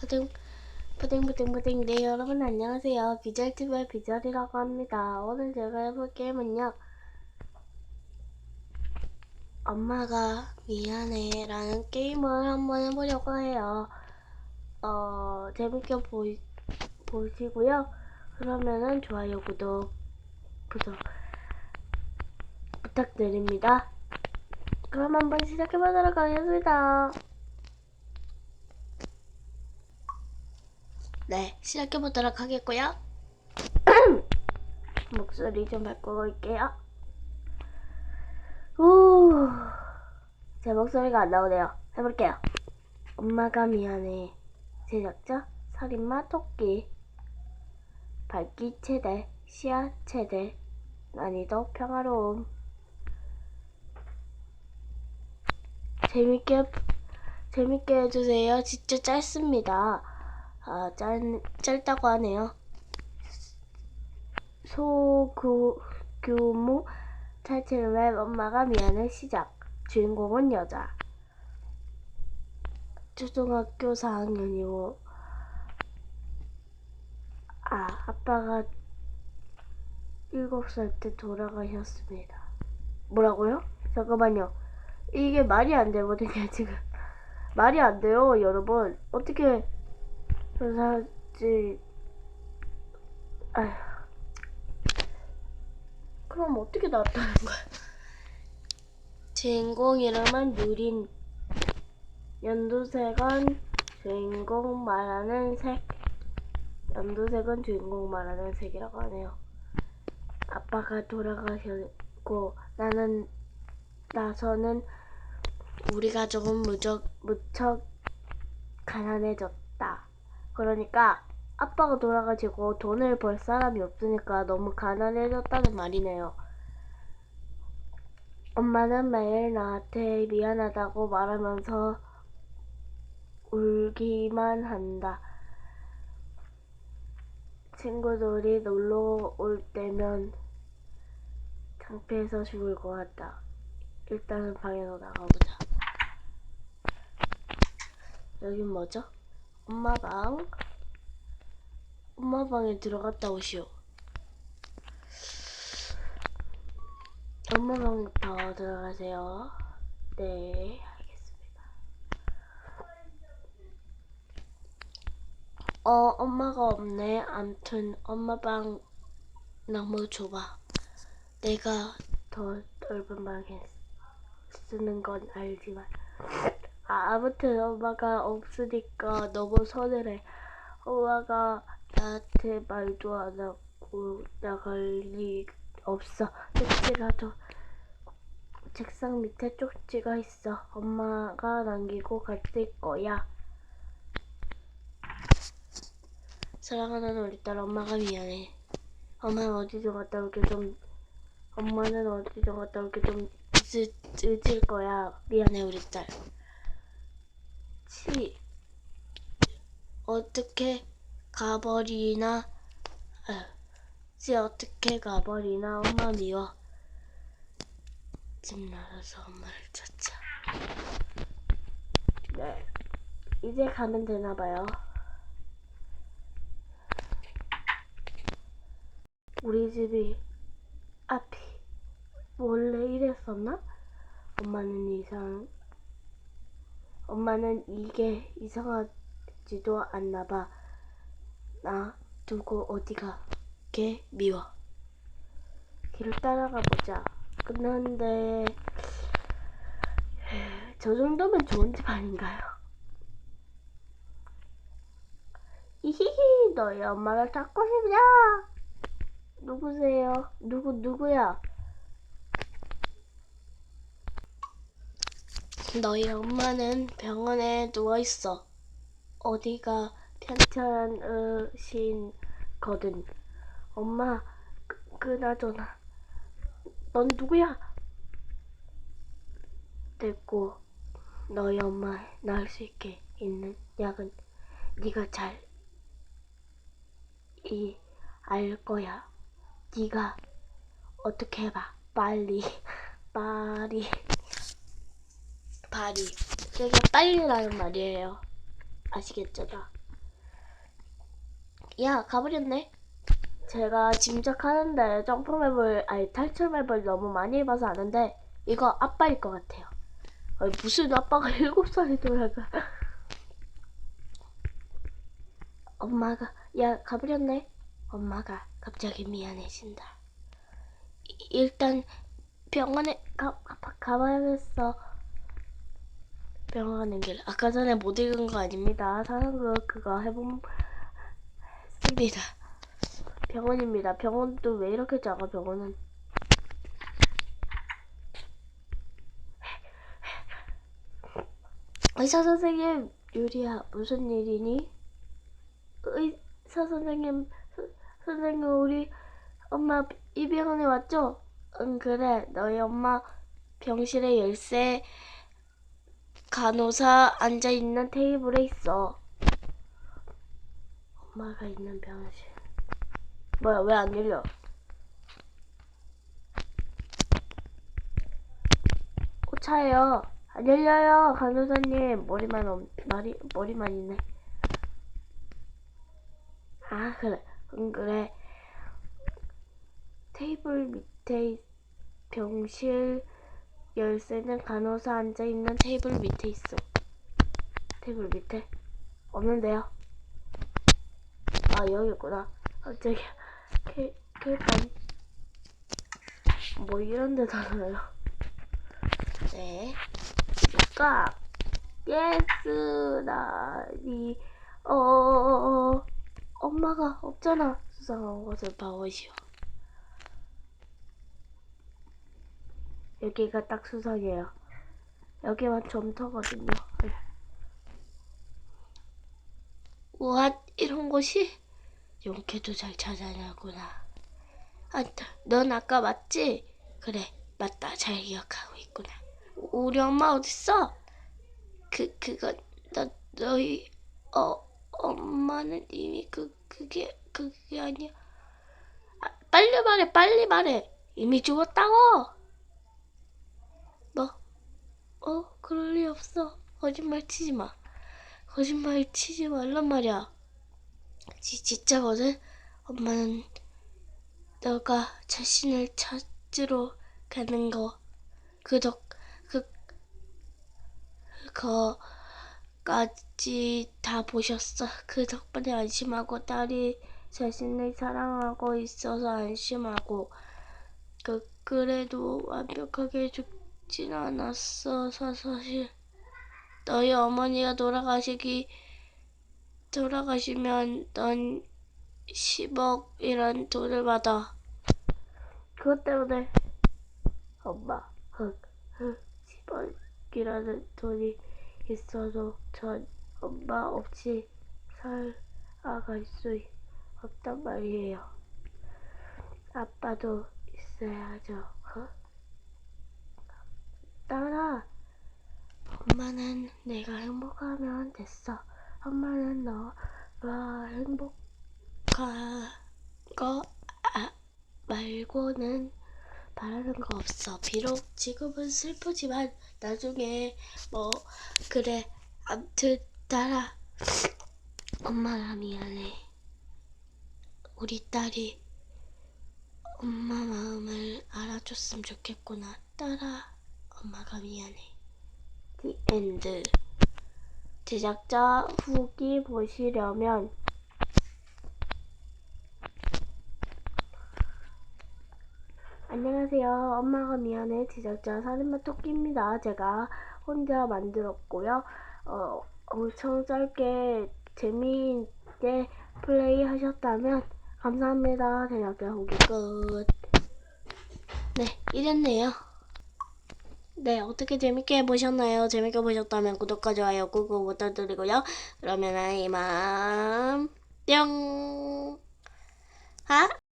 푸딩 푸딩 네 여러분 안녕하세요. 비절TV의 비절이라고 합니다. 오늘 제가 해볼 게임은요. 엄마가 미안해 라는 게임을 한번 해보려고 해요. 어 재밌게 보이, 보시고요. 그러면은 좋아요 구독 구독 부탁드립니다. 그럼 한번 시작해보도록 하겠습니다 네, 시작해보도록 하겠고요. 목소리 좀 바꾸고 올게요. 오, 제 목소리가 안 나오네요. 해볼게요. 엄마가 미안해. 제작자, 살인마, 토끼. 밝기 최대, 시야 최대. 난이도 평화로움. 재밌게, 재밌게 해주세요. 진짜 짧습니다. 아, 짧, 짧다고 하네요. 소규모 탈출맵 엄마가 미안해 시작. 주인공은 여자. 초등학교 4학년이고, 아, 아빠가 7살 때 돌아가셨습니다. 뭐라고요? 잠깐만요. 이게 말이 안 되거든요, 지금. 말이 안 돼요, 여러분. 어떻게. 사지. 아휴. 그럼 어떻게 나왔다는 거야? 주인공 이름은 유린. 연두색은 주인공 말하는 색. 연두색은 주인공 말하는 색이라고 하네요. 아빠가 돌아가셨고 나는 나서는 우리 가족은 무척 무척 가난해졌다 그러니까 아빠가 돌아가지고 돈을 벌 사람이 없으니까 너무 가난해졌다는 말이네요. 엄마는 매일 나한테 미안하다고 말하면서 울기만 한다. 친구들이 놀러 올 때면 창피해서 죽을 것 같다. 일단은 방에서 나가보자. 여긴 뭐죠? 엄마 방. 엄마 방에 들어갔다 오시오. 엄마 방부터 들어가세요. 네, 알겠습니다. 어, 엄마가 없네. 암튼 엄마 방 너무 좁아. 내가 더 넓은 방에 쓰는 건 알지만. 아, 아무튼 엄마가 없으니까 너무 서늘해. 엄마가 나한테 말도 안 하고 나갈 리 없어. 쪽지라도 책상 밑에 쪽지가 있어. 엄마가 남기고 갔을 거야. 사랑하는 우리 딸 엄마가 미안해. 엄마는 어디 좀 갔다 올게 좀 엄마는 어디 좀 갔다 올게 좀 늦, 늦을 거야. 미안해 우리 딸. 치. 어떻게 가버리나? 아, 치 어떻게 가버리나? 엄마 미워. 집 나가서 엄마를 찾자. 네 이제 가면 되나봐요. 우리 집이 앞이 원래 이랬었나? 엄마는 이상 엄마는 이게 이상하지도 않나 봐. 나 두고 어디 가게 미워. 길을 따라가 보자. 근데 저 정도면 좋은 집 아닌가요? 이히히 너희 엄마를 찾고 싶냐? 누구세요? 누구 누구야? 너희 엄마는 병원에 누워 있어. 어디가 편찮으신거든. 엄마, 그, 그나저나, 넌 누구야? 됐고, 너희 엄마 나을 수 있게 있는 약은 네가 잘 이 알 거야. 네가 어떻게 해봐. 빨리, 빨리. 발이 되게 빨리라는 말이에요. 아시겠죠? 다? 야, 가버렸네. 제가 짐작하는데 점프맵을, 아니 탈출맵을 너무 많이 해봐서 아는데 이거 아빠일 것 같아요. 아니, 무슨 아빠가 일곱 살이더라가. 엄마가, 야, 가버렸네. 엄마가 갑자기 미안해진다. 이- 일단 병원에 가, 가, 가봐야겠어. 병원 가는 길. 아까 전에 못 읽은 거 아닙니다. 사랑그 그거 해본 했습니다. 병원입니다. 병원도 왜 이렇게 작아 병원은? 의사 선생님 유리야 무슨 일이니? 의사 선생님 서- 선생님 우리 엄마 이 병원에 왔죠? 응 그래 너희 엄마 병실에 열쇠 간호사 앉아 있는 테이블에 있어. 엄마가 있는 병실. 뭐야 왜 안 열려? 어, 차예요. 안 열려요 간호사님 머리만 없, 머리 머리만 있네. 아 그래 응 그래 테이블 밑에 있- 병실 열쇠는 간호사 앉아 있는 테이블 밑에 있어. 테이블 밑에 없는데요. 아 여기 있구나. 갑자기 케 케이판 뭐 이런 데 달아요. 네. 그러니까 예스 나니 어 엄마가 없잖아. 수상한 것을 봐오시오. 여기가 딱 수상해요. 여기만 점터거든요. 네. 우와, 이런 곳이? 용케도 잘 찾아내구나. 아, 넌 아까 맞지? 그래, 맞다. 잘 기억하고 있구나. 우- 우리 엄마 어딨어? 그, 그건, 너, 너희, 어, 엄마는 이미 그, 그게, 그게 아니야. 아, 빨리 말해, 빨리 말해. 이미 죽었다고! 뭐? 어, 그럴 리 없어. 거짓말 치지 마. 거짓말 치지 말란 말이야. 지, 진짜거든? 엄마는 너가 자신을 찾으러 가는 거, 그 덕, 그, 그거까지 다 보셨어. 그 덕분에 안심하고 딸이 자신을 사랑하고 있어서 안심하고, 그, 그래도 완벽하게 죽 진 않았어, 사- 사실. 너희 어머니가 돌아가시기, 돌아가시면 넌 10억이란 돈을 받아. 그것 때문에 엄마, 흑, 흑, 10억이라는 돈이 있어도 전 엄마 없이 살아갈 수 없단 말이에요. 아빠도 있어야죠. 어? 딸아, 엄마는 내가 행복하면 됐어. 엄마는 너가 행복한 거 아, 말고는 바라는 거 없어. 비록 지금은 슬프지만 나중에 뭐 그래. 암튼 딸아, 엄마가 미안해. 우리 딸이 엄마 마음을 알아줬으면 좋겠구나. 딸아, 엄마가 미안해. The end. 제작자 후기 보시려면 안녕하세요. 엄마가 미안해. 제작자 살인마 토끼입니다. 제가 혼자 만들었고요. 어, 엄청 짧게 재미있게 플레이 하셨다면 감사합니다. 제작자 후기 끝. 네, 이랬네요. 네, 어떻게 재밌게 보셨나요? 재밌게 보셨다면 구독과 좋아요 꾹꾹 부탁드리고요. 그러면 이만 뿅! 아,